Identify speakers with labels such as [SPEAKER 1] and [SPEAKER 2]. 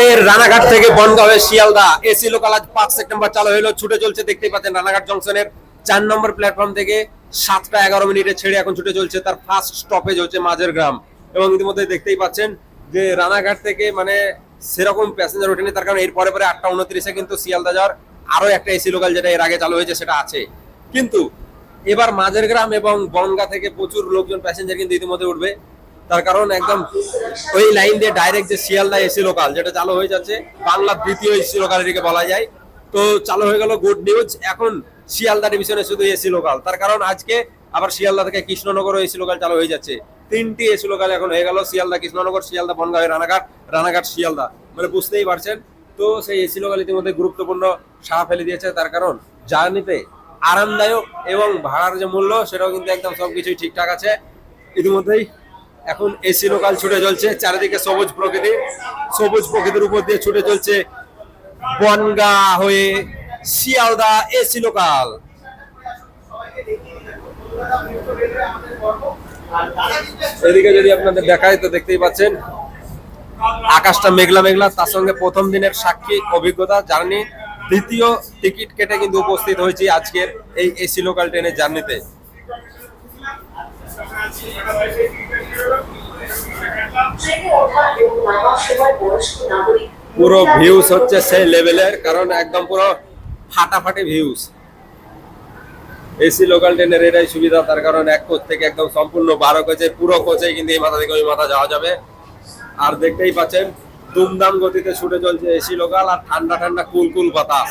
[SPEAKER 1] আমাদের রানাঘাট থেকে বনগাঁও হয়ে শিয়ালদা। এসি লোকাল আজ পাঁচ সেপ্টেম্বর চালু হলো। ছুটে চলছে, দেখতেই পাচ্ছেন রানাঘাট জংশনের চার নম্বর প্ল্যাটফর্ম থেকে সাতটা এগারো মিনিটে ছেড়ে এখন ছুটে চলছে, তার ফার্স্ট স্টপেজ হচ্ছে মাঝের গ্রাম। এবং ইতিমধ্যে দেখতেই পাচ্ছেন যে রানাঘাট থেকে মানে সেরকম প্যাসেঞ্জার ওঠেনি, তার কারণ এর পরে পরে আটটা উনত্রিশে কিন্তু শিয়ালদা যাওয়ার আরও একটা এসি লোকাল যেটা এর আগে চালু হয়েছে সেটা আছে। কিন্তু এবার মাঝের গ্রাম এবং বনগা থেকে প্রচুর লোকজন প্যাসেঞ্জার কিন্তু ইতিমধ্যে উঠবে। তার কারণ একদম ওই লাইন দিয়ে ডাইরেক্ট যে শিয়ালদা এসি লোকাল যেটা চালু হয়ে যাচ্ছে বাংলার দ্বিতীয় এসি লোকাল এটিকে বলা যায়। তো চালু হয়ে গেল গুড নিউজ এখন শিয়ালদা ডিভিশনে শুধু এসি লোকাল তার কারণ আজকে আবার শিয়ালদা থেকে কৃষ্ণনগর এসি লোকাল চালু হয়ে যাচ্ছে। তিনটি এসি লোকাল এখন হয়ে গেল। শিয়ালদা কৃষ্ণনগর, শিয়ালদা বনগাঁও রানাঘাট রানাঘাট, শিয়ালদা। মানে বুঝতেই পারছেন। তো সেই এসি লোকাল ইতিমধ্যে গুরুত্বপূর্ণ সাড়া ফেলে দিয়েছে। তার কারণ জার্নিতে আরামদায়ক এবং ভাড়ার যে মূল্য, সেটাও কিন্তু একদম সবকিছুই ঠিকঠাক আছে। ইতিমধ্যেই এখন এসি লোকাল ছুটে চলছে, চারিদিকে সবুজ প্রকৃতি, সবুজ প্রকৃতির উপর দিয়ে ছুটে চলছে বনগা হয়ে শিয়ালদা এসি লোকাল। এদিকে যদি আপনাদের দেখায় তো দেখতেই পাচ্ছেন, আকাশটা মেঘলা মেঘলা, তার সঙ্গে প্রথম দিনের সাক্ষী অভিজ্ঞতা, জার্নি, দ্বিতীয় টিকিট কেটে কিন্তু উপস্থিত হয়েছি আজকের এই এসি লোকাল ট্রেনের জার্নিতে। পুরো ভিউজ হচ্ছে সেই লেভেলের কারণ একদম পুরো ফাটাফাটি ভিউজ এসি লোকাল ট্রেনের এটাই সুবিধা, তার কারণ এক কোচ থেকে একদম সম্পূর্ণ বারো কোচে পুরো কোচে কিন্তু এই মাথা থেকে ওই মাথা যাওয়া যাবে। আর দেখতেই পাচ্ছেন দুমদাম গতিতে ছুটে চলছে এসি লোকাল আর ঠান্ডা ঠান্ডা কুল কুল বাতাস।